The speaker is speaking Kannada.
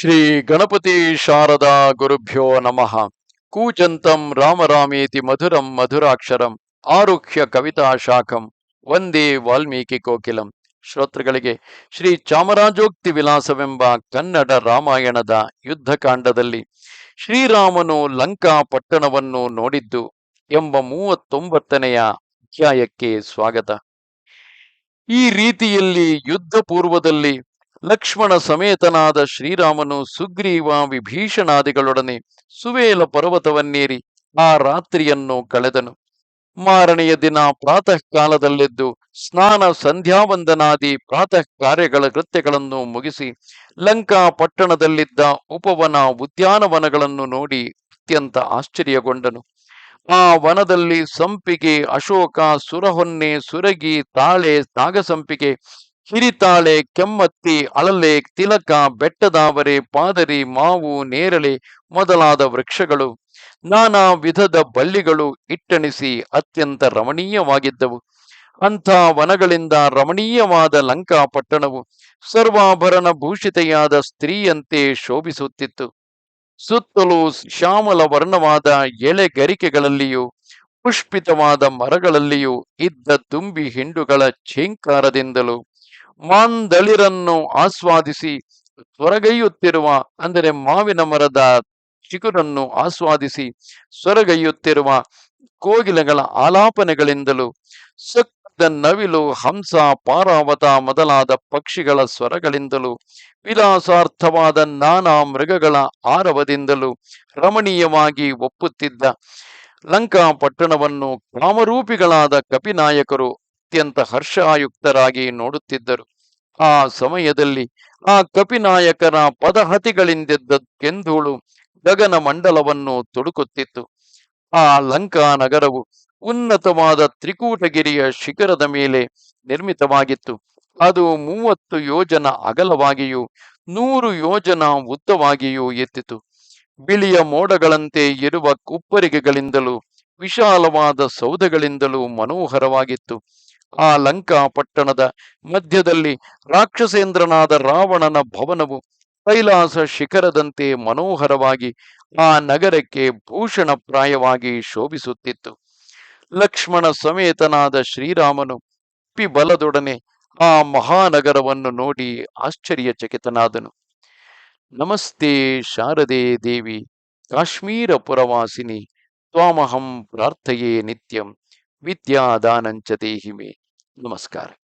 ಶ್ರೀ ಗಣಪತಿ ಶಾರದಾ ಗುರುಭ್ಯೋ ನಮಃ. ಕೂಜಂತಂ ರಾಮರಾಮೇತಿ ಮಧುರಂ ಮಧುರಾಕ್ಷರಂ ಆರುಖ್ಯ ಕವಿತಾ ಶಾಖಂ ವಂದೇ ವಾಲ್ಮೀಕಿ ಕೋಕಿಲಂ. ಶ್ರೋತೃಗಳಿಗೆ ಶ್ರೀ ಚಾಮರಾಜೋಕ್ತಿ ವಿಲಾಸವೆಂಬ ಕನ್ನಡ ರಾಮಾಯಣದ ಯುದ್ಧಕಾಂಡದಲ್ಲಿ ಶ್ರೀರಾಮನು ಲಂಕಾ ಪಟ್ಟಣವನ್ನು ನೋಡಿದ್ದು ಎಂಬ ಮೂವತ್ತೊಂಬತ್ತನೆಯ ಅಧ್ಯಾಯಕ್ಕೆ ಸ್ವಾಗತ. ಈ ರೀತಿಯಲ್ಲಿ ಯುದ್ಧ ಪೂರ್ವದಲ್ಲಿ ಲಕ್ಷ್ಮಣ ಸಮೇತನಾದ ಶ್ರೀರಾಮನು ಸುಗ್ರೀವ ವಿಭೀಷಣಾದಿಗಳೊಡನೆ ಸುವೇಲ ಪರ್ವತವನ್ನೇರಿ ಆ ರಾತ್ರಿಯನ್ನು ಕಳೆದನು. ಮಾರನೆಯ ದಿನ ಪ್ರಾತಃ ಕಾಲದಲ್ಲೆದ್ದು ಸ್ನಾನ ಸಂಧ್ಯಾವಂದನಾದಿ ಪ್ರಾತಃ ಕಾರ್ಯಗಳ ಕೃತ್ಯಗಳನ್ನು ಮುಗಿಸಿ ಲಂಕಾ ಪಟ್ಟಣದಲ್ಲಿದ್ದ ಉಪವನ ಉದ್ಯಾನವನಗಳನ್ನು ನೋಡಿ ಅತ್ಯಂತ ಆಶ್ಚರ್ಯಗೊಂಡನು. ಆ ವನದಲ್ಲಿ ಸಂಪಿಗೆ, ಅಶೋಕ, ಸುರಹೊನ್ನೆ, ಸುರಗಿ, ತಾಳೆ, ನಾಗಸಂಪಿಗೆ ಹಿರಿತಾಳೆ ಕೆಮ್ಮತ್ತಿ ಅಳಲೆ ತಿಲಕ ಬೆಟ್ಟದಾವರೆ ಪಾದರಿ ಮಾವು ನೇರಳೆ ಮೊದಲಾದ ವೃಕ್ಷಗಳು. ನಾನಾ ವಿಧದ ಬಳ್ಳಿಗಳು ಇಟ್ಟಣಿಸಿ ಅತ್ಯಂತ ರಮಣೀಯವಾಗಿದ್ದವು. ಅಂಥ ವನಗಳಿಂದ ರಮಣೀಯವಾದ ಲಂಕಾ ಪಟ್ಟಣವು ಸರ್ವಾಭರಣ ಭೂಷಿತೆಯಾದ ಸ್ತ್ರೀಯಂತೆ ಶೋಭಿಸುತ್ತಿತ್ತು. ಸುತ್ತಲೂ ಶ್ಯಾಮಲ ವರ್ಣವಾದ ಎಳೆಗರಿಕೆಗಳಲ್ಲಿಯೂ ಪುಷ್ಪಿತವಾದ ಮರಗಳಲ್ಲಿಯೂ ಇದ್ದ ತುಂಬಿ ಹಿಂಡುಗಳ ಛೇಂಕಾರದಿಂದಲೂ ಮಾಂದಳಿರನ್ನು ಆಸ್ವಾದಿಸಿ ಸೊರಗೈಯುತ್ತಿರುವ, ಅಂದರೆ ಮಾವಿನ ಮರದ ಚಿಗುರನ್ನು ಆಸ್ವಾದಿಸಿ ಸೊರಗೈಯುತ್ತಿರುವ ಕೋಗಿಲೆಗಳ ಆಲಾಪನೆಗಳಿಂದಲೂ ಸಕ್ತ ನವಿಲು, ಹಂಸ, ಪಾರಾವತ ಮೊದಲಾದ ಪಕ್ಷಿಗಳ ಸ್ವರಗಳಿಂದಲೂ ವಿಲಾಸಾರ್ಥವಾದ ನಾನಾ ಮೃಗಗಳ ಆರವದಿಂದಲೂ ರಮಣೀಯವಾಗಿ ಒಪ್ಪುತ್ತಿದ್ದ ಲಂಕಾ ಪಟ್ಟಣವನ್ನು ಕಾಮರೂಪಿಗಳಾದ ಕಪಿನಾಯಕರು ಅತ್ಯಂತ ಹರ್ಷಾಯುಕ್ತರಾಗಿ ನೋಡುತ್ತಿದ್ದರು. ಆ ಸಮಯದಲ್ಲಿ ಆ ಕಪಿನಾಯಕನ ಪದಹತಿಗಳಿಂದೆದ್ದ ಕೆಂಧೂಳು ಗಗನ ಮಂಡಲವನ್ನು ತುಡುಕುತ್ತಿತ್ತು. ಆ ಲಂಕಾ ನಗರವು ಉನ್ನತವಾದ ತ್ರಿಕೂಟಗಿರಿಯ ಶಿಖರದ ಮೇಲೆ ನಿರ್ಮಿತವಾಗಿತ್ತು. ಅದು ಮೂವತ್ತು ಯೋಜನ ಅಗಲವಾಗಿಯೂ ನೂರು ಯೋಜನ ಉದ್ದವಾಗಿಯೂ ಎತ್ತಿತು. ಬಿಳಿಯ ಮೋಡಗಳಂತೆ ಇರುವ ಕುಪ್ಪರಿಗೆಗಳಿಂದಲೂ ವಿಶಾಲವಾದ ಸೌಧಗಳಿಂದಲೂ ಮನೋಹರವಾಗಿತ್ತು. ಆ ಲಂಕಾ ಪಟ್ಟಣದ ಮಧ್ಯದಲ್ಲಿ ರಾಕ್ಷಸೇಂದ್ರನಾದ ರಾವಣನ ಭವನವು ಕೈಲಾಸ ಶಿಖರದಂತೆ ಮನೋಹರವಾಗಿ ಆ ನಗರಕ್ಕೆ ಭೂಷಣಪ್ರಾಯವಾಗಿ ಶೋಭಿಸುತ್ತಿತ್ತು. ಲಕ್ಷ್ಮಣ ಸಮೇತನಾದ ಶ್ರೀರಾಮನು ಬಲದೊಡನೆ ಆ ಮಹಾನಗರವನ್ನು ನೋಡಿ ಆಶ್ಚರ್ಯಚಕಿತನಾದನು. ನಮಸ್ತೆ ಶಾರದೆ ದೇವಿ, ಕಾಶ್ಮೀರ ಪುರವಾಸಿನಿ, ತ್ವಾಮಹಂ ಪ್ರಾರ್ಥಯೇ ನಿತ್ಯಂ, ವಿದ್ಯಾದಾನಂಚ ದೇಹಿಮೆ. Namaskar.